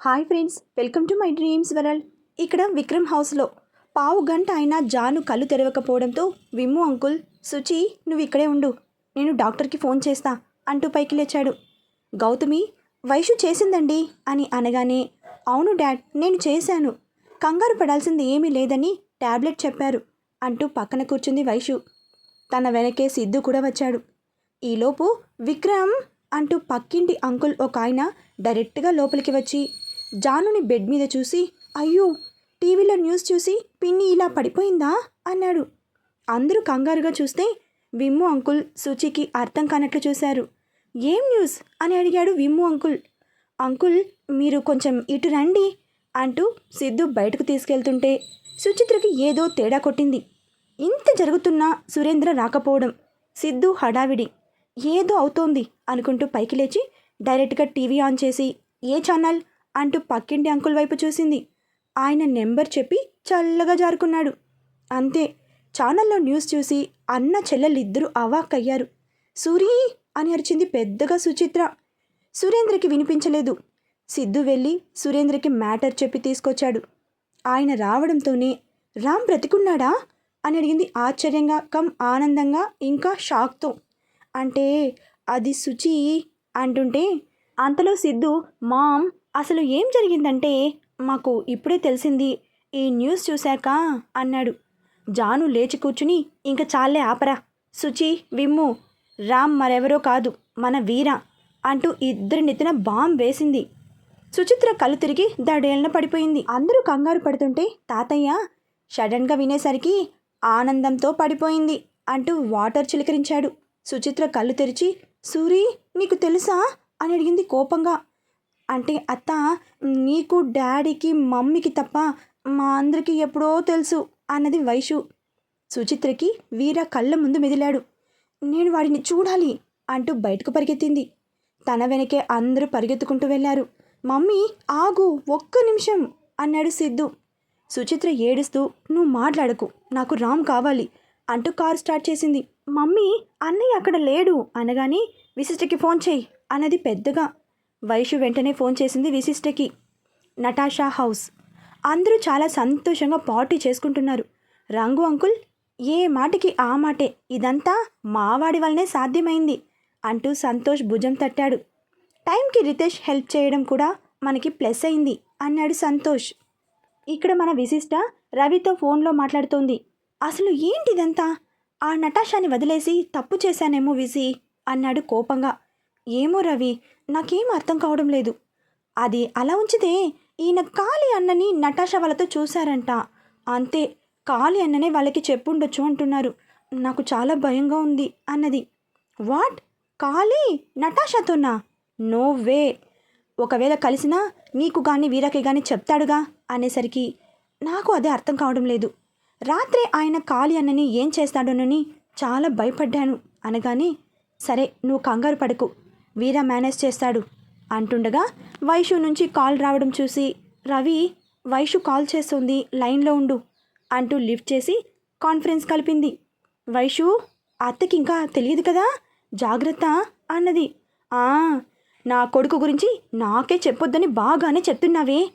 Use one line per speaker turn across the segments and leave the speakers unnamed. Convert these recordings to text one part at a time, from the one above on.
Hi friends welcome to my dreams world. ఇక్కడ విక్రమ్ హౌస్లో పావు గంట అయినా జాను కళ్ళు తెరవకపోవడంతో విమ్ము అంకుల్ సుచి నువ్వు ఇక్కడే ఉండు. నేను డాక్టర్కి ఫోన్ చేస్తా అంటూ పైకి లేచాడు. గౌతమి వైషు చేసిందండి అని అనగానే అవును డాడ్ నేను చేశాను. కంగారు పడాల్సింది ఏమీ లేదని టాబ్లెట్ చెప్పారు అంటూ పక్కన కూర్చుంది వైషు. తన వెనకే సిద్ధు కూడా వచ్చాడు. ఈలోపు విక్రమ్ అంటూ పక్కింటి అంకుల్ ఒక ఆయన డైరెక్ట్గా లోపలికి వచ్చి జానుని బెడ్ మీద చూసి అయ్యో టీవీలో న్యూస్ చూసి పిన్ని ఇలా పడిపోయిందా? అన్నాడు. అందరూ కంగారుగా చూస్తే విమ్ము అంకుల్ సూచికి అర్థం కానట్లు చూశారు. ఏం న్యూస్? అని అడిగాడు విమ్ము అంకుల్. అంకుల్ మీరు కొంచెం ఇటు రండి అంటూ సిద్ధు బయటకు తీసుకెళ్తుంటే సుచిత్రకి ఏదో తేడా కొట్టింది. ఇంత జరుగుతున్నా సురేంద్ర రాకపోవడం సిద్ధు హడావిడి ఏదో అవుతోంది అనుకుంటూ పైకి లేచి డైరెక్ట్గా టీవీ ఆన్ చేసి ఏ ఛానల్? అంటూ పక్కింటి అంకుల్ వైపు చూసింది. ఆయన నెంబర్ చెప్పి చల్లగా జారుకున్నాడు. అంతే ఛానల్లో న్యూస్ చూసి అన్న చెల్లెలిద్దరూ అవాక్కయ్యారు. సూరి అని అరిచింది పెద్దగా సుచిత్ర. సురేంద్రకి వినిపించలేదు. సిద్ధు వెళ్ళి సురేంద్రకి మ్యాటర్ చెప్పి తీసుకొచ్చాడు. ఆయన రావడంతోనే రామ్ బ్రతికున్నాడా? అని అడిగింది ఆశ్చర్యంగా కమ్ ఆనందంగా ఇంకా షాక్తో. అంటే అది శుచి అంటుంటే అంతలో సిద్ధు మామ్ అసలు ఏం జరిగిందంటే మాకు ఇప్పుడే తెలిసింది ఈ న్యూస్ చూశాక అన్నాడు. జాను లేచి కూర్చుని ఇంక చాలే ఆపరా. శుచి విమ్ము రామ్ మరెవరో కాదు మన వీర అంటూ ఇద్దరి నెత్తిన బాంబ్ వేసింది. సుచిత్ర కళ్ళు తిరిగి దడేళ్ళన పడిపోయింది. అందరూ కంగారు పడుతుంటే తాతయ్య సడన్గా వినేసరికి ఆనందంతో పడిపోయింది అంటూ వాటర్ చిలకరించాడు. సుచిత్ర కళ్ళు తెరిచి సూరి నీకు తెలుసా? అని అడిగింది కోపంగా. అంటే అత్త నీకు డాడీకి మమ్మీకి తప్ప మా అందరికీ ఎప్పుడో తెలుసు అన్నది వైషు. సుచిత్రకి వీర కళ్ళ ముందు మెదిలాడు. నేను వాడిని చూడాలి అంటూ బయటకు పరిగెత్తింది. తన వెనకే అందరూ పరిగెత్తుకుంటూ వెళ్ళారు. మమ్మీ ఆగు ఒక్క నిమిషం అన్నాడు సిద్ధు. సుచిత్ర ఏడుస్తూ నువ్వు మాట్లాడకు నాకు రామ్ కావాలి అంటూ కారు స్టార్ట్ చేసింది. మమ్మీ అన్నయ్య అక్కడ లేడు అనగానే విశిష్టకి ఫోన్ చేయి అన్నది పెద్దగా వైషు వెంటనే ఫోన్ చేసింది విశిష్టకి. Natasha house. అందరూ చాలా సంతోషంగా పార్టీ చేసుకుంటున్నారు. రంగు అంకుల్ ఏ మాటకి ఆ మాటే? ఇదంతా మావాడి వల్లనే సాధ్యమైంది అంటూ సంతోష్ భుజం తట్టాడు. టైంకి రితేష్ హెల్ప్ చేయడం కూడా మనకి ప్లస్ అయింది అన్నాడు సంతోష్. ఇక్కడ మన విశిష్ట రవితో ఫోన్లో మాట్లాడుతోంది. అసలు ఏంటిదంతా? ఆ నటాషాని వదిలేసి తప్పు చేశానేమో విసి అన్నాడు కోపంగా. ఏమో రవి నాకేం అర్థం కావడం లేదు. అది అలా ఉంచితే ఈయన కాళీ అన్నని నటాషా వాళ్ళతో చూశారంట. అంతే కాళీ అన్ననే వాళ్ళకి చెప్పుండొచ్చు అంటున్నారు. నాకు చాలా భయంగా ఉంది అన్నది. వాట్? కాళీ? నటాషాతోనా? No way. ఒకవేళ కలిసినా నీకు కానీ వీరకి కానీ చెప్తాడుగా అనేసరికి నాకు అదే అర్థం కావడం లేదు. రాత్రి ఆయన కాళీ అన్నని ఏం చేస్తాడోనని చాలా భయపడ్డాను అనగానే సరే నువ్వు కంగారు పడకు. వీర మేనేజ్ చేస్తాడు. అంటుండగా వైషు నుంచి కాల్ రావడం చూసి రవి వైషు కాల్ చేస్తుంది లైన్లో ఉండు అంటూ లిఫ్ట్ చేసి కాన్ఫరెన్స్ కలిపింది. వైషు అత్తకి ఇంకా తెలియదు కదా? జాగ్రత్త అన్నది. ఆ నా కొడుకు గురించి నాకే చెప్పొద్దని బాగానే చెప్తున్నావే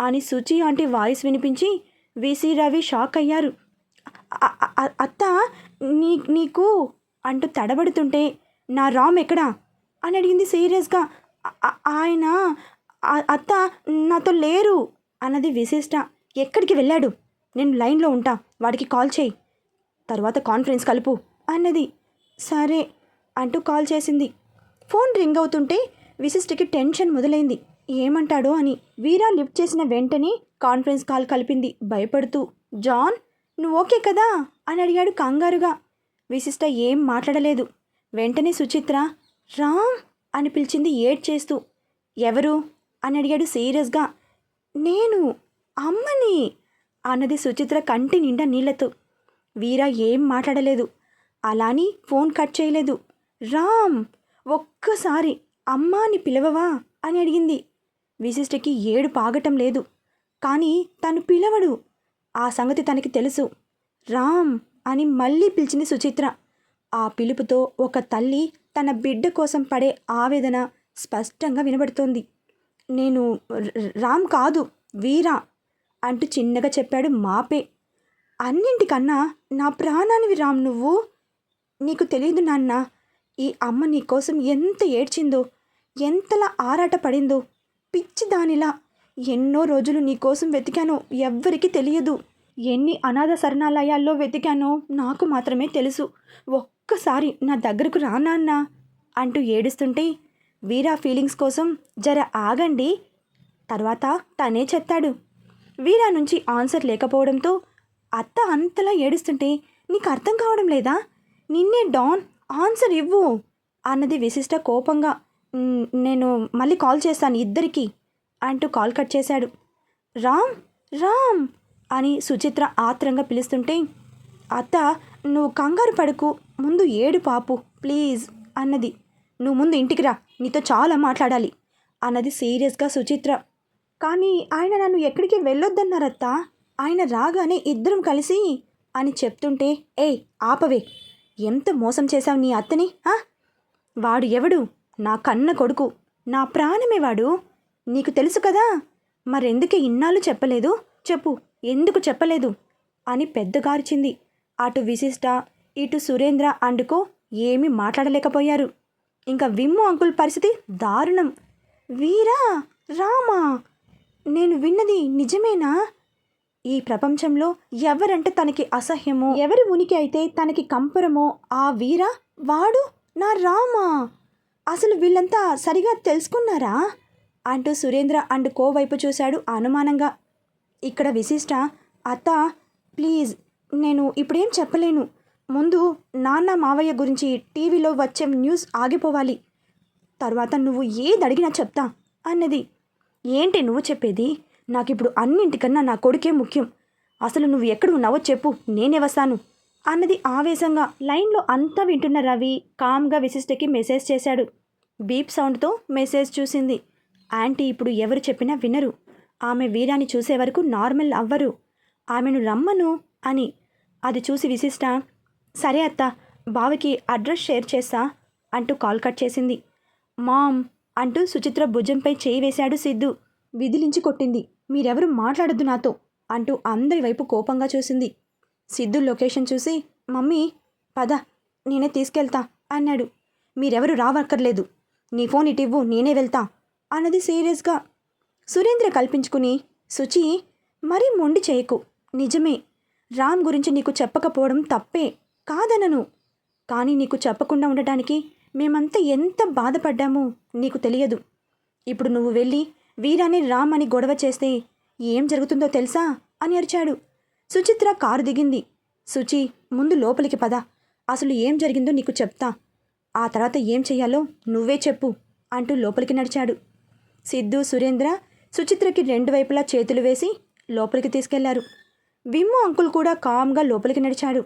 అని సుచి ఆంటీ వాయిస్ వినిపించి విసి రవి షాక్ అయ్యారు. అత్త నీ నీకు అంటూ తడబడుతుంటే నా రామ్ ఎక్కడా? అని అడిగింది సీరియస్గా. ఆయన అత్త నాతో లేరు అన్నది విశిష్ట. ఎక్కడికి వెళ్ళాడు? నేను లైన్లో ఉంటా వాడికి కాల్ చేయి. తర్వాత కాన్ఫరెన్స్ కలుపు అన్నది. సరే అంటూ కాల్ చేసింది. ఫోన్ రింగ్ అవుతుంటే విశిష్టకి టెన్షన్ మొదలైంది. ఏమంటాడో అని. వీరా లిఫ్ట్ చేసిన వెంటనే కాన్ఫరెన్స్ కాల్ కలిపింది. భయపడుతూ జాన్ నువ్వు ఓకే కదా? అని అడిగాడు కంగారుగా. విశిష్ట ఏం మాట్లాడలేదు. వెంటనే సుచిత్ర రామ్ అని పిలిచింది ఏడ్ చేస్తూ ఎవరు? అని అడిగాడు సీరియస్గా. నేను అమ్మని అన్నది సుచిత్ర కంటి నిండా నీళ్ళతో. వీరా ఏం మాట్లాడలేదు. అలాని ఫోన్ కట్ చేయలేదు. రామ్ ఒక్కసారి అమ్మాని పిలవవా? అని అడిగింది. విశిష్టకి ఏడు పాగటం లేదు. కానీ తను పిలవడు. ఆ సంగతి తనకి తెలుసు. రామ్ అని మళ్ళీ పిలిచింది సుచిత్ర. ఆ పిలుపుతో ఒక తల్లి తన బిడ్డ కోసం పడే ఆవేదన స్పష్టంగా వినబడుతోంది. నేను రామ్ కాదు వీరా అంటూ చిన్నగా చెప్పాడు మాపే. అన్నింటికన్నా నా ప్రాణానివి రామ్ నువ్వు? నీకు తెలియదు నాన్న ఈ అమ్మ నీ కోసం ఎంత ఏడ్చిందో ఎంతలా ఆరాట పడిందో పిచ్చి దానిలా ఎన్నో రోజులు నీ కోసం వెతికానో ఎవ్వరికీ తెలియదు. ఎన్ని అనాథ శరణాలయాల్లో వెతికానో నాకు మాత్రమే తెలుసు. ఒక్కసారి నా దగ్గరకు రా నాన్న అంటూ ఏడుస్తుంటే వీరా ఫీలింగ్స్ కోసం జర ఆగండి తర్వాత తనే చెప్తాడు. వీరా నుంచి ఆన్సర్ లేకపోవడంతో అత్త అంతలా ఏడుస్తుంటే నీకు అర్థం కావడం లేదా? నిన్నే డాన్ ఆన్సర్ ఇవ్వు అన్నది విశిష్ట కోపంగా నేను మళ్ళీ కాల్ చేస్తాను ఇద్దరికి అంటూ కాల్ కట్ చేశాడు. రామ్ రామ్ అని సుచిత్ర ఆత్రంగా పిలుస్తుంటే అత్త నువ్వు కంగారు పడుకు. ముందు ఏడు పాపు ప్లీజ్ అన్నది. నువ్వు ముందు ఇంటికి రా నీతో చాలా మాట్లాడాలి అన్నది సీరియస్గా సుచిత్ర. కానీ ఆయన నన్ను ఎక్కడికి వెళ్ళొద్దన్నారత్త. ఆయన రాగానే ఇద్దరం కలిసి అని చెప్తుంటే ఏయ్ ఆపవే. ఎంత మోసం చేశావు నీ అత్తని వాడు ఎవడు? నా కన్న కొడుకు. నా ప్రాణమే వాడు. నీకు తెలుసు కదా? మరెందుకే ఇన్నాళ్ళు చెప్పలేదు? చెప్పు ఎందుకు చెప్పలేదు? అని పెద్దగార్చింది. అటు విశిష్ట ఇటు సురేంద్ర అండుకో ఏమీ మాట్లాడలేకపోయారు. ఇంకా విమ్ము అంకుల్ పరిస్థితి దారుణం. వీరా రామా నేను విన్నది నిజమేనా? ఈ ప్రపంచంలో ఎవరంటే తనకి అసహ్యమో ఎవరి ఉనికి అయితే తనకి కంపరమో ఆ వీరా వాడు నా రామా? అసలు వీళ్ళంతా సరిగా తెలుసుకున్నారా? అంటూ సురేంద్ర అండ్ కో వైపు చూశాడు అనుమానంగా. ఇక్కడ విశిష్ట అత్త ప్లీజ్ నేను ఇప్పుడేం చెప్పలేను. ముందు నాన్న మావయ్య గురించి టీవీలో వచ్చే న్యూస్ ఆగిపోవాలి. తర్వాత నువ్వు ఏది అడిగినా చెప్తా అన్నది. ఏంటి నువ్వు చెప్పేది? నాకిప్పుడు అన్నింటికన్నా నా కొడుకే ముఖ్యం. అసలు నువ్వు ఎక్కడ ఉన్నావో చెప్పు నేనే వస్తాను అన్నది ఆవేశంగా లైన్లో అంతా వింటున్న రవి కామ్గా విశిష్టకి మెసేజ్ చేశాడు. బీప్ సౌండ్తో మెసేజ్ చూసింది. ఆంటీ ఇప్పుడు ఎవరు చెప్పినా వినరు. ఆమె వీరాన్ని చూసే వరకు నార్మల్ అవ్వరు. ఆమెను రమ్మను అని. అది చూసి విశిష్ట సరే అత్త బావకి అడ్రస్ షేర్ చేస్తా అంటూ కాల్ కట్ చేసింది. మామ్ అంటూ సుచిత్ర భుజంపై చేయి వేశాడు సిద్ధు. విదిలించి కొట్టింది. మీరెవరు మాట్లాడొద్దు నాతో అంటూ అందరి వైపు కోపంగా చూసింది. సిద్ధు లొకేషన్ చూసి మమ్మీ పద నేనే తీసుకెళ్తా అన్నాడు. మీరెవరు రావక్కర్లేదు. నీ ఫోన్ ఇటివ్వు నేనే వెళ్తా అన్నది సీరియస్గా. సురేంద్ర కల్పించుకుని సుచి మరీ మొండి చేయకు. నిజమే రామ్ గురించి నీకు చెప్పకపోవడం తప్పే కాదనను. కానీ నీకు చెప్పకుండా ఉండటానికి మేమంతా ఎంత బాధపడ్డామో నీకు తెలియదు. ఇప్పుడు నువ్వు వెళ్ళి వీరాని రామ్ అని గొడవ చేస్తే ఏం జరుగుతుందో తెలుసా? అని అరిచాడు. సుచిత్ర కారు దిగింది. సుచి ముందు లోపలికి పద. అసలు ఏం జరిగిందో నీకు చెప్తా. ఆ తర్వాత ఏం చెయ్యాలో నువ్వే చెప్పు అంటూ లోపలికి నడిచాడు. సిద్ధు సురేంద్ర సుచిత్రకి రెండు వైపులా చేతులు వేసి లోపలికి తీసుకెళ్ళారు. విమ్ము అంకుల్ కూడా కామ్గా లోపలికి నడిచాడు.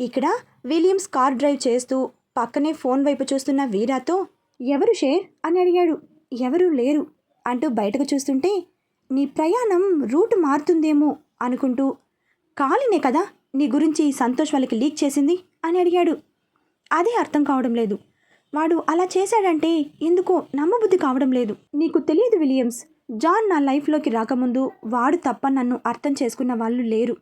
ఇక్కడ విలియమ్స్ కార్ డ్రైవ్ చేస్తూ పక్కనే ఫోన్ వైపు చూస్తున్న వీరాతో ఎవరు షేర్? అని అడిగాడు. ఎవరూ లేరు అంటూ బయటకు చూస్తుంటే నీ ప్రయాణం రూట్ మారుతుందేమో అనుకుంటూ కాలినే కదా నీ గురించి సంతోష్ వాళ్ళకి లీక్ చేసింది అని అడిగాడు. అదే అర్థం కావడం లేదు. వాడు అలా చేశాడంటే ఎందుకో నమ్మబుద్ధి కావడం లేదు. నీకు తెలియదు విలియమ్స్ జాన్ నా లైఫ్లోకి రాకముందు వాడు తప్ప నన్ను అర్థం చేసుకున్న వాళ్ళు లేరు.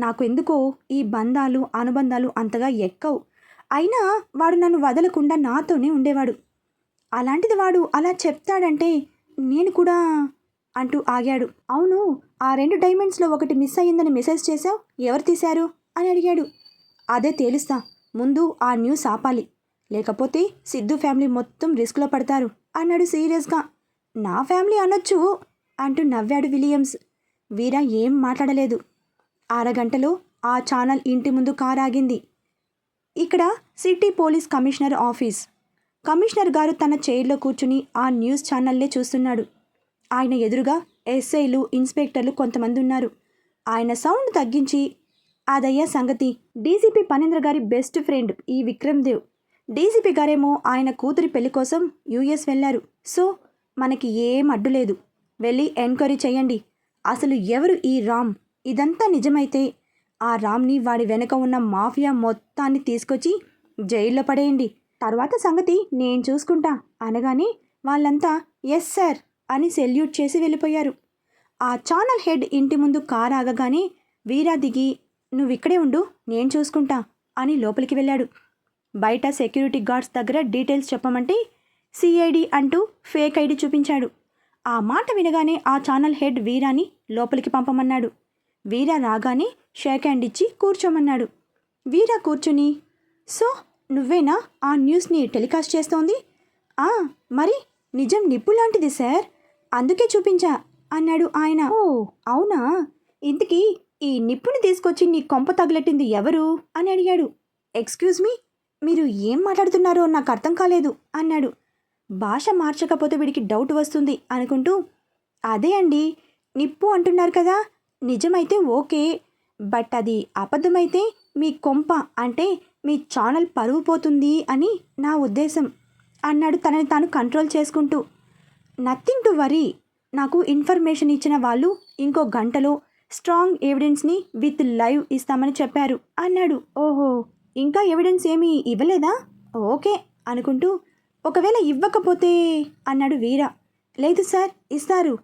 నాకు ఎందుకో ఈ బంధాలు అనుబంధాలు అంతగా ఎక్కవు. అయినా వాడు నన్ను వదలకుండా నాతోనే ఉండేవాడు. అలాంటిది వాడు అలా చెప్తాడంటే నేను కూడా అంటూ ఆగాడు. అవును ఆ రెండు డైమండ్స్లో ఒకటి మిస్ అయ్యిందని మెసేజ్ చేశావు? ఎవరు తీశారు? అని అడిగాడు. అదే తేలుస్తా. ముందు ఆ న్యూస్ ఆపాలి. లేకపోతే సిద్ధు ఫ్యామిలీ మొత్తం రిస్క్లో పడతారు అన్నాడు సీరియస్గా. నా ఫ్యామిలీ అనొచ్చు అంటూ నవ్వాడు విలియమ్స్. వీరా ఏం మాట్లాడలేదు. అరగంటలో ఆ ఛానల్ ఇంటి ముందు కారాగింది. ఇక్కడ city police commissioner office. Commissioner గారు తన చైర్లో కూర్చుని ఆ న్యూస్ ఛానల్లే చూస్తున్నాడు. ఆయన ఎదురుగా ఎస్ఐలు ఇన్స్పెక్టర్లు కొంతమంది ఉన్నారు. ఆయన సౌండ్ తగ్గించి అదయ్యా సంగతి డీసీపీ పనేంద్ర గారి బెస్ట్ ఫ్రెండ్ ఈ విక్రమ్ దేవ్. డీసీపీ గారేమో ఆయన కూతురి పెళ్ళి కోసం యూఎస్ వెళ్ళారు. సో మనకి ఏం అడ్డు లేదు. వెళ్ళి ఎంక్వైరీ చేయండి అసలు ఎవరు ఈ రామ్? ఇదంతా నిజమైతే ఆ రామ్ని వాడి వెనుక ఉన్న మాఫియా మొత్తాన్ని తీసుకొచ్చి జైల్లో పడేయండి. తర్వాత సంగతి నేను చూసుకుంటా అనగానే వాళ్ళంతా ఎస్ సార్ అని సెల్యూట్ చేసి వెళ్ళిపోయారు. ఆ ఛానల్ హెడ్ ఇంటి ముందు కారు ఆగగానే వీరా దిగి నువ్విక్కడే ఉండు నేను చూసుకుంటా అని లోపలికి వెళ్ళాడు. బయట సెక్యూరిటీ గార్డ్స్ దగ్గర డీటెయిల్స్ చెప్పమంటే సిఐడి అంటూ ఫేక్ ఐడి చూపించాడు. ఆ మాట వినగానే ఆ ఛానల్ హెడ్ వీరాని లోపలికి పంపమన్నాడు. వీరా రాగానే షేక్ హ్యాండ్ ఇచ్చి కూర్చోమన్నాడు. వీరా కూర్చుని? సో నువ్వేనా ఆ న్యూస్ని టెలికాస్ట్ చేస్తోంది? ఆ మరి నిజం నిప్పు లాంటిది సార్. అందుకే చూపించా అన్నాడు ఆయన. ఓ అవునా? ఇంతకీ ఈ నిప్పుని తీసుకొచ్చి నీ కొంప తగిలెట్టింది ఎవరు? అని అడిగాడు. ఎక్స్క్యూజ్ మీ మీరు ఏం మాట్లాడుతున్నారో నాకు అర్థం కాలేదు అన్నాడు. భాష మార్చకపోతే వీడికి డౌట్ వస్తుంది అనుకుంటూ అదే అండి నిప్పు అంటున్నారు కదా నిజమైతే ఓకే బట్ అది అబద్ధమైతే మీ కొంప అంటే మీ ఛానల్ పరువు పోతుంది అని నా ఉద్దేశం అన్నాడు తనని తాను కంట్రోల్ చేసుకుంటూ. నథింగ్ టు వరీ నాకు ఇన్ఫర్మేషన్ ఇచ్చిన వాళ్ళు ఇంకో గంటలో స్ట్రాంగ్ ఎవిడెన్స్ని విత్ లైవ్ ఇస్తామని చెప్పారు అన్నాడు. ఓహో ఇంకా ఎవిడెన్స్ ఏమీ ఇవ్వలేదా? ఓకే అనుకుంటూ ఒకవేళ ఇవ్వకపోతే అన్నాడు వీర. లేదు సార్ ఇస్తారు.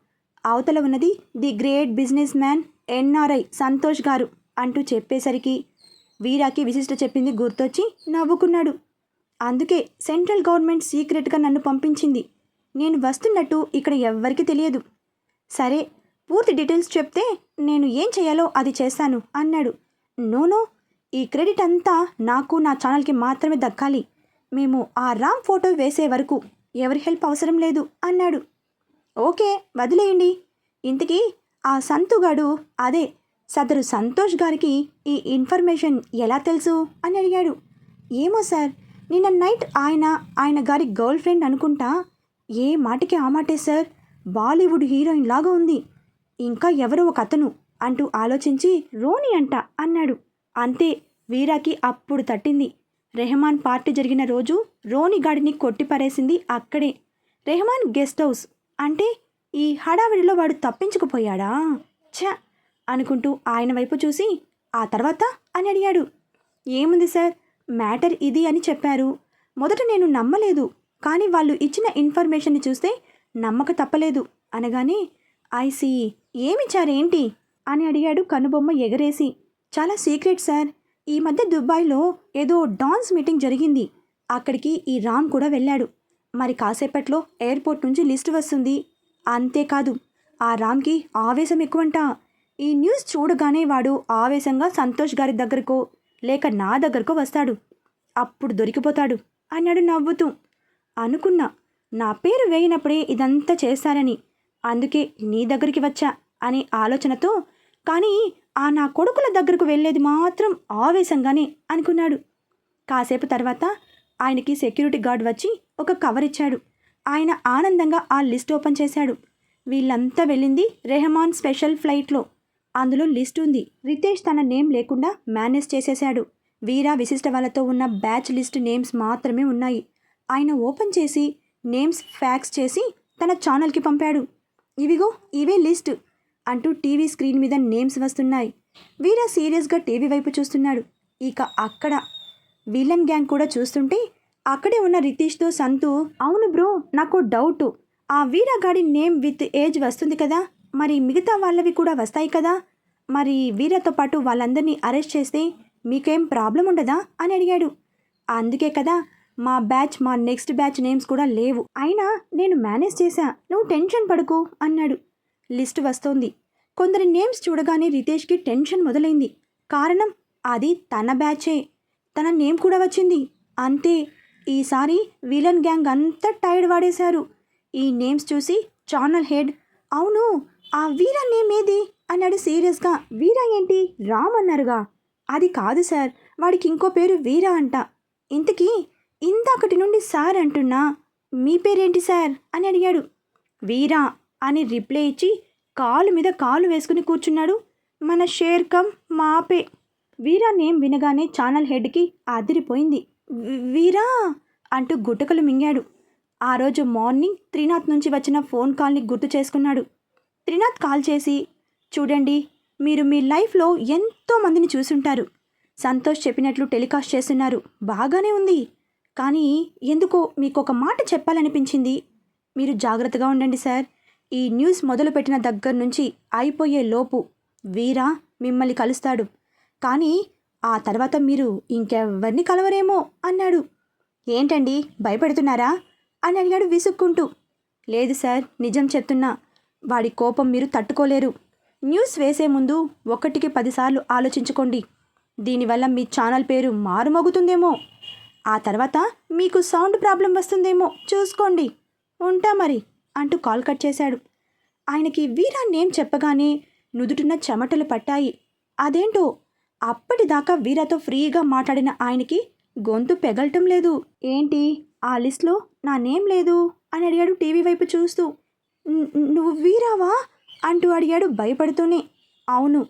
అవతల ఉన్నది the great business man NRI Santosh గారు అంటూ చెప్పేసరికి వీరాకి విశిష్ట చెప్పింది గుర్తొచ్చి నవ్వుకున్నాడు. అందుకే సెంట్రల్ గవర్నమెంట్ సీక్రెట్గా నన్ను పంపించింది. నేను వస్తున్నట్టు ఇక్కడ ఎవ్వరికీ తెలియదు. సరే పూర్తి డీటెయిల్స్ చెప్తే నేను ఏం చేయాలో అది చేస్తాను అన్నాడు. నోనో ఈ క్రెడిట్ అంతా నాకు నా ఛానల్కి మాత్రమే దక్కాలి. మేము ఆ రామ్ ఫోటో వేసే వరకు ఎవరి హెల్ప్ అవసరం లేదు అన్నాడు. ఓకే వదిలేయండి. ఇంతకీ ఆ సంతుగాడు అదే సదరు సంతోష్ గారికి ఈ ఇన్ఫర్మేషన్ ఎలా తెలుసు అని అడిగాడు. ఏమో సార్ నిన్న నైట్ ఆయన ఆయన గారి గర్ల్ ఫ్రెండ్ అనుకుంటా ఏ మాటకి ఆ మాటే సార్ బాలీవుడ్ హీరోయిన్ లాగా ఉంది. ఇంకా ఎవరో ఒక అతను అంటూ ఆలోచించి రోని అంట అన్నాడు. అంతే వీరాకి అప్పుడు తట్టింది. రెహమాన్ పార్టీ జరిగిన రోజు రోని గాడిని కొట్టిపరేసింది అక్కడే. రెహమాన్ గెస్ట్ హౌస్ అంటే ఈ హడావిడిలో వాడు తప్పించుకుపోయాడా? ఛ! అనుకుంటూ ఆయన వైపు చూసి ఆ తర్వాత? అని అడిగాడు. ఏముంది సార్? మ్యాటర్ ఇది అని చెప్పారు. మొదట నేను నమ్మలేదు. కానీ వాళ్ళు ఇచ్చిన ఇన్ఫర్మేషన్ని చూస్తే నమ్మక తప్పలేదు. అనగానే ఐసీ ఏమిచ్చారేంటి అని అడిగాడు కనుబొమ్మ ఎగరేసి. చాలా సీక్రెట్ సార్. ఈ మధ్య దుబాయ్లో ఏదో డాన్స్ మీటింగ్ జరిగింది. అక్కడికి ఈ రామ్ కూడా వెళ్ళాడు. మరి కాసేపట్లో ఎయిర్పోర్ట్ నుంచి లిస్ట్ వస్తుంది. అంతేకాదు ఆ రామ్కి ఆవేశం ఎక్కువంట. ఈ న్యూస్ చూడగానే వాడు ఆవేశంగా సంతోష్ గారి దగ్గరకో లేక నా దగ్గరకో వస్తాడు. అప్పుడు దొరికిపోతాడు అన్నాడు నవ్వుతూ. అనుకున్నా నా పేరు వేయినప్పుడే ఇదంతా చేశారని అందుకే నీ దగ్గరికి వచ్చా అనే ఆలోచనతో కానీ ఆ నా కొడుకుల దగ్గరకు వెళ్ళేది మాత్రం ఆవేశంగానే అనుకున్నాడు. కాసేపు తర్వాత ఆయనకి సెక్యూరిటీ గార్డ్ వచ్చి ఒక కవర్ ఇచ్చాడు. ఆయన ఆనందంగా ఆ లిస్ట్ ఓపెన్ చేశాడు. వీళ్ళంతా వెళ్ళింది రెహమాన్ స్పెషల్ ఫ్లైట్లో. అందులో లిస్ట్ ఉంది. రితేష్ తన నేమ్ లేకుండా మేనేజ్ చేసేశాడు. వీరా విశిష్ట వాళ్ళతో ఉన్న బ్యాచ్ లిస్ట్ నేమ్స్ మాత్రమే ఉన్నాయి. ఆయన ఓపెన్ చేసి నేమ్స్ ఫ్యాక్స్ చేసి తన ఛానల్కి పంపాడు. ఇవిగో ఇవే లిస్ట్ అంటూ టీవీ స్క్రీన్ మీద నేమ్స్ వస్తున్నాయి. వీరా సీరియస్గా టీవీ వైపు చూస్తున్నాడు. ఇక అక్కడ విలన్ గ్యాంగ్ కూడా చూస్తుంటే అక్కడే ఉన్న రితీష్తో సంతు అవును బ్రో నాకు డౌటు. ఆ వీరగాడి నేమ్ విత్ ఏజ్ వస్తుంది కదా మరి మిగతా వాళ్ళవి కూడా వస్తాయి కదా? మరి వీరతో పాటు వాళ్ళందరినీ అరెస్ట్ చేస్తే మీకేం ప్రాబ్లం ఉండదా? అని అడిగాడు. అందుకే కదా మా బ్యాచ్ మా నెక్స్ట్ బ్యాచ్ నేమ్స్ కూడా లేవు. అయినా నేను మేనేజ్ చేశా. నువ్వు టెన్షన్ పడుకో అన్నాడు. లిస్ట్ వస్తోంది. కొందరి నేమ్స్ చూడగానే రితేష్కి టెన్షన్ మొదలైంది. కారణం అది తన బ్యాచే. తన నేమ్ కూడా వచ్చింది. అంతే. ఈసారి విలన్ గ్యాంగ్ అంతా టైర్డ్ వాడేశారు. ఈ నేమ్స్ చూసి ఛానల్ హెడ్ అవును ఆ వీర నేమ్ ఏది? అన్నాడు సీరియస్గా. వీర ఏంటి? రామ్ అన్నారుగా. అది కాదు సార్ వాడికి ఇంకో పేరు వీర అంట. ఇంతకీ ఇందాకటి నుండి సార్ అంటున్నా మీ పేరేంటి సార్? అని అడిగాడు. వీరా అని రిప్లై ఇచ్చి కాలు మీద కాలు వేసుకుని కూర్చున్నాడు మన షేర్కమ్ మాపే. వీరా నేమ్ వినగానే ఛానల్ హెడ్కి అదిరిపోయింది. వీరా అంటూ గుటకలు మింగాడు. ఆ రోజు మార్నింగ్ త్రినాథ్ నుంచి వచ్చిన ఫోన్ కాల్ని గుర్తు చేసుకున్నాడు. త్రినాథ్ కాల్ చేసి చూడండి మీరు మీ లైఫ్లో ఎంతో మందిని చూసుంటారు. సంతోష్ చెప్పినట్లు టెలికాస్ట్ చేస్తున్నారు. బాగానే ఉంది. కానీ ఎందుకో మీకు ఒక మాట చెప్పాలనిపించింది. మీరు జాగ్రత్తగా ఉండండి సార్. ఈ న్యూస్ మొదలుపెట్టిన దగ్గర నుంచి అయిపోయే లోపు వీరా మిమ్మల్ని కలుస్తాడు. కానీ ఆ తర్వాత మీరు ఇంకెవరిని కలవరేమో అన్నాడు. ఏంటండి భయపెడుతున్నారా? అని అడిగాడు విసుక్కుంటూ. లేదు సార్ నిజం చెప్తున్నా. వాడి కోపం మీరు తట్టుకోలేరు. న్యూస్ వేసే ముందు ఒకటికి పదిసార్లు ఆలోచించుకోండి. దీనివల్ల మీ ఛానల్ పేరు మారుమోగుతుందేమో. ఆ తర్వాత మీకు సౌండ్ ప్రాబ్లం వస్తుందేమో చూసుకోండి. ఉంటా మరి అంటూ కాల్ కట్ చేశాడు. ఆయనకి వీరా నేమ్ చెప్పగానే నుదుటిన చెమటలు పట్టాయి. అదేంటో అప్పటిదాకా వీరాతో ఫ్రీగా మాట్లాడిన ఆయనకి గొంతు పెగలటం లేదు. ఏంటి? ఆ లిస్ట్లో నా నేమ్ లేదు? అని అడిగాడు టీవీ వైపు చూస్తూ. నువ్వు వీరావా? అంటూ అడిగాడు భయపడుతూనే. అవును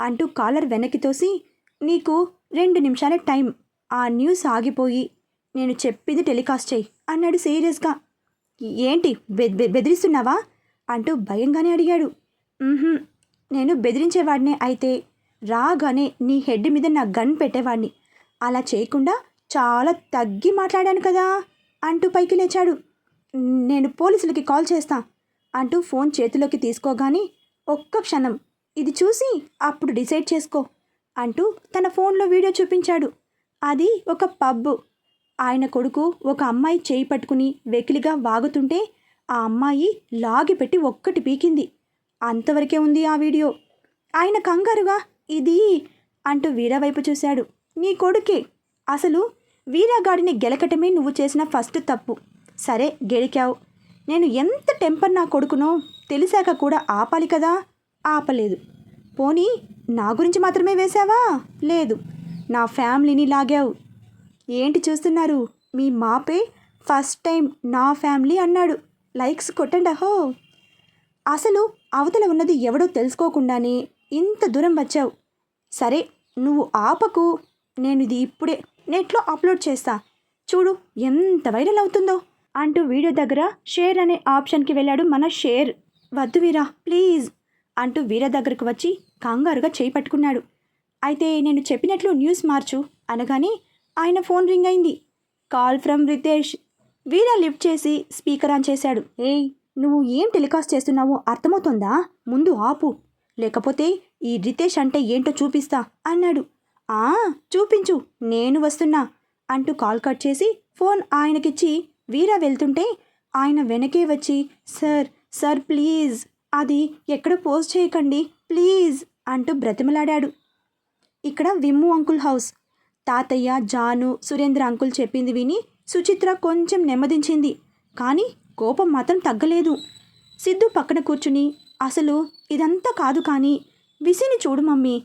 అంటూ కాలర్ వెనక్కి తోసి. నీకు రెండు నిమిషాల టైం. ఆ న్యూస్ ఆగిపోయి నేను చెప్పింది టెలికాస్ట్ చేయి అన్నాడు సీరియస్గా. ఏంటి? బె- బె- బెదిరిస్తున్నావా? అంటూ భయంగానే అడిగాడు. నేను బెదిరించేవాడినే అయితే రాగానే నీ హెడ్ మీద నా గన్ పెట్టేవాడిని అలా చేయకుండా చాలా తగ్గి మాట్లాడాను కదా అంటూ పైకి లేచాడు. నేను పోలీసులకి కాల్ చేస్తా అంటూ ఫోన్ చేతిలోకి తీసుకోగానే ఒక్క క్షణం ఇది చూసి అప్పుడు డిసైడ్ చేసుకో అంటూ తన ఫోన్లో వీడియో చూపించాడు. అది ఒక పబ్. ఆయన కొడుకు ఒక అమ్మాయి చేయి పట్టుకుని వెకిలిగా వాగుతుంటే ఆ అమ్మాయి లాగి పెట్టి ఒక్కటి పీకింది. అంతవరకే ఉంది ఆ వీడియో. ఆయన కంగారుగా ఇది అంటూ వీరా వైపు చూశాడు. నీ కొడుకే. అసలు వీరాగాడిని గెలకటమే నువ్వు చేసిన ఫస్ట్ తప్పు. సరే గెలికావు. నేను ఎంత టెంపర్ నా కొడుకునో తెలిసాక కూడా ఆపాలి కదా? ఆపలేదు. పోనీ నా గురించి మాత్రమే వేశావా? లేదు. నా ఫ్యామిలీని లాగావు. ఏంటి చూస్తున్నారు? మీ మాపే ఫస్ట్ టైం నా ఫ్యామిలీ అన్నాడు. లైక్స్ కొట్టండి అహో. అసలు అవతల ఉన్నది ఎవడో తెలుసుకోకుండానే ఇంత దూరం వచ్చావు. సరే నువ్వు ఆపకు. నేను ఇది ఇప్పుడే నెట్లో అప్లోడ్ చేస్తా. చూడు ఎంత వైరల్ అవుతుందో. అంటూ వీడియో దగ్గర షేర్ అనే ఆప్షన్కి వెళ్ళాడు మన షేర్. వద్దు వీరా ప్లీజ్ అంటూ వీర దగ్గరకు వచ్చి కంగారుగా చేయి పట్టుకున్నాడు. అయితే నేను చెప్పినట్లు న్యూస్ మార్చు అనగానే ఆయన ఫోన్ రింగ్ అయింది. Call from Ritesh. Veera lift చేసి స్పీకర్ ఆన్ చేశాడు. ఏయ్ నువ్వు ఏం టెలికాస్ట్ చేస్తున్నావో అర్థమవుతుందా? ముందు ఆపు. లేకపోతే ఈ రితేష్ అంటే ఏంటో చూపిస్తా అన్నాడు. ఆ చూపించు నేను వస్తున్నా అంటూ కాల్ కట్ చేసి ఫోన్ ఆయనకిచ్చి వీరా వెళ్తుంటే ఆయన వెనకే వచ్చి సార్ సార్ ప్లీజ్ అది ఎక్కడ పోస్ట్ చేయకండి ప్లీజ్ అంటూ బ్రతిమలాడాడు. ఇక్కడ విమ్ము అంకుల్ హౌస్. తాతయ్య జాను సురేంద్ర అంకుల్ చెప్పింది విని సుచిత్ర కొంచెం నెమ్మదించింది. కానీ కోపం మాత్రం తగ్గలేదు. సిద్ధు పక్కన కూర్చుని అసలు ఇదంతా కాదు కానీ విసిని చూడు మమ్మీ.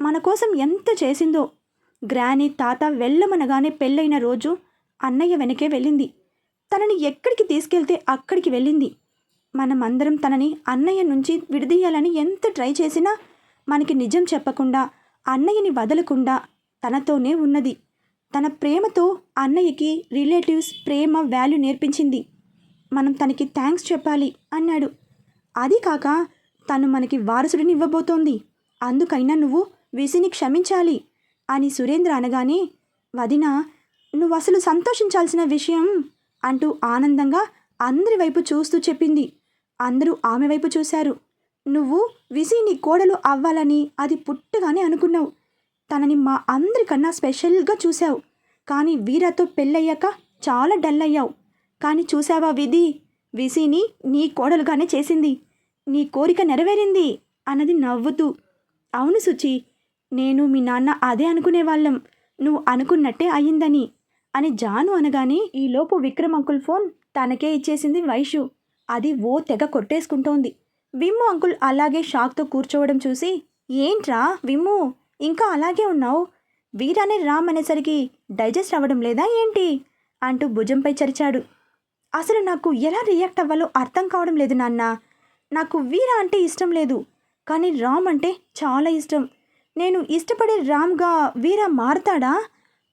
మన కోసం ఎంత చేసిందో. గ్రాని తాత వెళ్ళమనగానే పెళ్ళైన రోజు అన్నయ్య వెనకే వెళ్ళింది. తనని ఎక్కడికి తీసుకెళ్తే అక్కడికి వెళ్ళింది. మనమందరం తనని అన్నయ్య నుంచి విడదీయాలని ఎంత ట్రై చేసినా మనకి నిజం చెప్పకుండా అన్నయ్యని వదలకుండా తనతోనే ఉన్నది. తన ప్రేమతో అన్నయ్యకి రిలేటివ్స్ ప్రేమ వాల్యూ నేర్పించింది. మనం తనకి థ్యాంక్స్ చెప్పాలి అన్నాడు. అది కాక తను మనకి వారసుడిని ఇవ్వబోతోంది. అందుకైనా నువ్వు విసిని క్షమించాలి అని సురేంద్ర అనగానే వదిన నువ్వు అసలు సంతోషించాల్సిన విషయం అంటూ ఆనందంగా అందరి వైపు చూస్తూ చెప్పింది. అందరూ ఆమె వైపు చూశారు. నువ్వు విసి నీ కోడలు అవ్వాలని అది పుట్టగానే అనుకున్నావు. తనని మా అందరికన్నా స్పెషల్గా చూశావు. కానీ వీరాతో పెళ్ళయ్యాక చాలా డల్ అయ్యావు కానీ చూసావా విధి? విసిని నీ కోడలుగానే చేసింది. నీ కోరిక నెరవేరింది అన్నది నవ్వుతూ అవును సుచి నేను మీ నాన్న అదే అనుకునేవాళ్ళం నువ్వు అనుకున్నట్టే అయ్యిందని. అని జాను అనగానే ఈలోపు విక్రమ్ అంకుల్ ఫోన్ తనకే ఇచ్చేసింది వైషు. అది ఓ తెగ కొట్టేసుకుంటోంది. విమ్ము అంకుల్ అలాగే షాక్తో కూర్చోవడం చూసి ఏంట్రా విమ్ము ఇంకా అలాగే ఉన్నావు? వీరానే రామ్ అనేసరికి డైజెస్ట్ అవ్వడం లేదా ఏంటి? అంటూ భుజంపై చరిచాడు. అసలు నాకు ఎలా రియాక్ట్ అవ్వాలో అర్థం కావడం లేదు నాన్న. నాకు వీర అంటే ఇష్టం లేదు కానీ రామ్ అంటే చాలా ఇష్టం. నేను ఇష్టపడే రామ్గా వీర మారతాడా?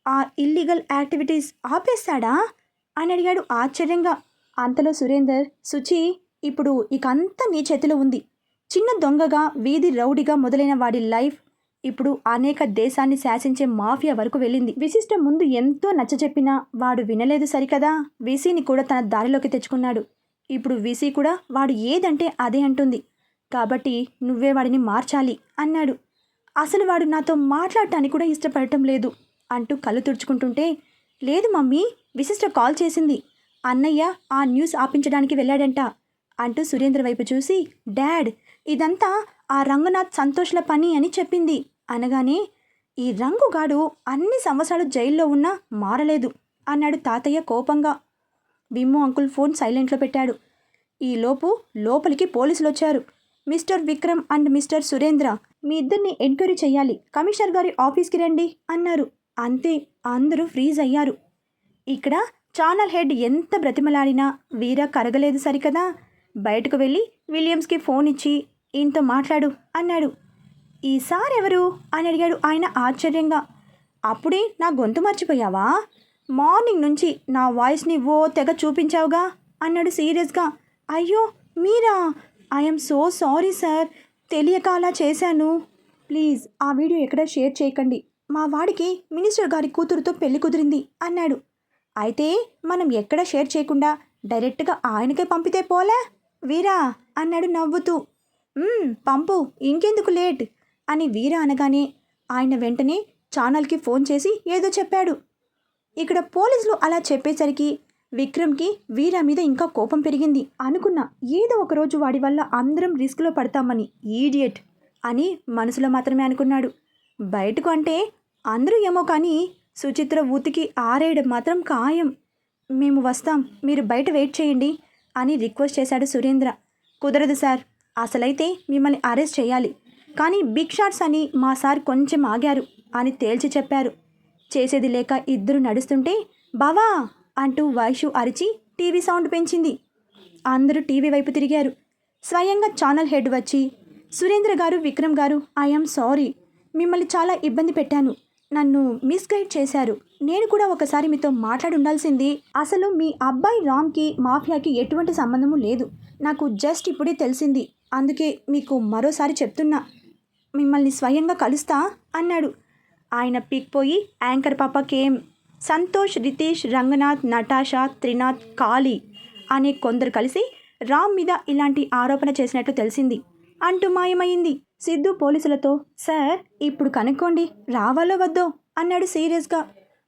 ఆ ఇల్లీగల్ యాక్టివిటీస్ ఆపేస్తాడా? అని అడిగాడు ఆశ్చర్యంగా. అంతలో సురేందర్ సుచి ఇప్పుడు ఇకంతా నీ చేతిలో ఉంది. చిన్న దొంగగా వీధి రౌడీగా మొదలైన వాడి లైఫ్ ఇప్పుడు అనేక దేశాన్ని శాసించే మాఫియా వరకు వెళ్ళింది. విశిష్ట ముందు ఎంతో నచ్చజెప్పినా వాడు వినలేదు సరికదా? విసిని కూడా తన దారిలోకి తెచ్చుకున్నాడు. ఇప్పుడు విసి కూడా వాడు ఏదంటే అదే అంటుంది. కాబట్టి నువ్వే వాడిని మార్చాలి అన్నాడు. అసలు వాడు నాతో మాట్లాడటానికి కూడా ఇష్టపడటం లేదు అంటూ కళ్ళు తుడుచుకుంటుంటే లేదు మమ్మీ విశిష్ట కాల్ చేసింది. అన్నయ్య ఆ న్యూస్ ఆపించడానికి వెళ్ళాడంట అంటూ సురేంద్ర వైపు చూసి డాడ్ ఇదంతా ఆ రంగనాథ్ సంతోష్ల పని అని చెప్పింది అనగానే ఈ రంగుగాడు అన్ని సంవత్సరాలు జైల్లో ఉన్నా మారలేదు అన్నాడు తాతయ్య కోపంగా. విమ్ము అంకుల్ ఫోన్ సైలెంట్లో పెట్టాడు. ఈలోపు లోపలికి పోలీసులు వచ్చారు. Mister Vikram and mister Surendra మీ ఇద్దరిని ఎంక్వైరీ చేయాలి కమిషనర్ గారి ఆఫీస్కి రండి అన్నారు. అంతే అందరూ ఫ్రీజ్ అయ్యారు. ఇక్కడ ఛానల్ హెడ్ ఎంత బ్రతిమలాడినా వీర కరగలేదు సరికదా? బయటకు వెళ్ళి విలియమ్స్కి ఫోన్ ఇచ్చి ఈయనతో మాట్లాడు అన్నాడు. ఈసారి ఎవరు? అని అడిగాడు ఆయన ఆశ్చర్యంగా. అప్పుడే నా గొంతు మర్చిపోయావా? మార్నింగ్ నుంచి నా వాయిస్ని ఓ తెగ చూపించావుగా? అన్నాడు సీరియస్గా. అయ్యో మీరా? I'm so sorry sir. తెలియక అలా చేశాను. ప్లీజ్ ఆ వీడియో ఎక్కడ షేర్ చేయకండి. మా వాడికి మినిస్టర్ గారి కూతురుతో పెళ్ళి కుదిరింది అన్నాడు. అయితే మనం ఎక్కడ షేర్ చేయకుండా డైరెక్ట్గా ఆయనకే పంపితే పోలే? వీరా అన్నాడు నవ్వుతూ. పంపు ఇంకెందుకు లేట్? అని వీరా అనగానే ఆయన వెంటనే ఛానల్కి ఫోన్ చేసి ఏదో చెప్పాడు. ఇక్కడ పోలీసులు అలా చెప్పేసరికి విక్రమ్కి వీరా మీద ఇంకా కోపం పెరిగింది. అనుకున్నా ఏదో ఒకరోజు వాడి వల్ల అందరం రిస్క్లో పడతామని ఈడియట్ అని మనసులో మాత్రమే అనుకున్నాడు. బయటకు అంటే అందరూ ఏమో కానీ సుచిత్ర ఉతికి ఆరేయడం మాత్రం ఖాయం. మేము వస్తాం మీరు బయట వెయిట్ చేయండి అని రిక్వెస్ట్ చేశాడు సురేంద్ర. కుదరదు సార్ అసలైతే మిమ్మల్ని అరెస్ట్ చేయాలి. కానీ బిగ్ షాట్స్ అని మా సార్ కొంచెం ఆగారు అని తేల్చి చెప్పారు. చేసేది లేక ఇద్దరు నడుస్తుంటే బావా అంటూ వైషు అరిచి టీవీ సౌండ్ పెంచింది. అందరూ టీవీ వైపు తిరిగారు. స్వయంగా ఛానల్ హెడ్ వచ్చి సురేంద్ర గారు విక్రమ్ గారు ఐఎమ్ సారీ. మిమ్మల్ని చాలా ఇబ్బంది పెట్టాను. నన్ను మిస్గైడ్ చేశారు. నేను కూడా ఒకసారి మీతో మాట్లాడి ఉండాల్సింది. అసలు మీ అబ్బాయి రామ్కి మాఫియాకి ఎటువంటి సంబంధము లేదు. నాకు జస్ట్ ఇప్పుడే తెలిసింది. అందుకే మీకు మరోసారి చెప్తున్నా. మిమ్మల్ని స్వయంగా కలుస్తా అన్నాడు. ఆయన పీక్పోయి యాంకర్ పాపకేం సంతోష్ రితేష్ రంగనాథ్ నటాషా త్రినాథ్ కాళీ అనే కొందరు కలిసి రామ్ మీద ఇలాంటి ఆరోపణ చేసినట్లు తెలిసింది. అంటూ మాయమైంది సిద్ధు పోలీసులతో సార్ ఇప్పుడు కనుక్కోండి రావాలో వద్దో? అన్నాడు సీరియస్గా.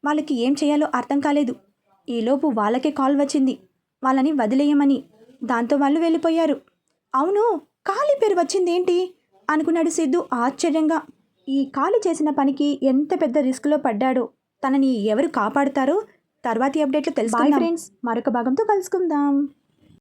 వాళ్ళకి ఏం చేయాలో అర్థం కాలేదు. ఈలోపు వాళ్ళకే కాల్ వచ్చింది. వాళ్ళని వదిలేయమని. దాంతో వాళ్ళు వెళ్ళిపోయారు. అవును కాళీ పేరు వచ్చిందేంటి? అనుకున్నాడు సిద్ధు ఆశ్చర్యంగా. ఈ కాలు చేసిన పనికి ఎంత పెద్ద రిస్క్లో పడ్డాడో తనని ఎవరు కాపాడుతారో తర్వాతి అప్డేట్లు తెలుసు ఫ్రెండ్స్ మరొక భాగంతో కలుసుకుందాం.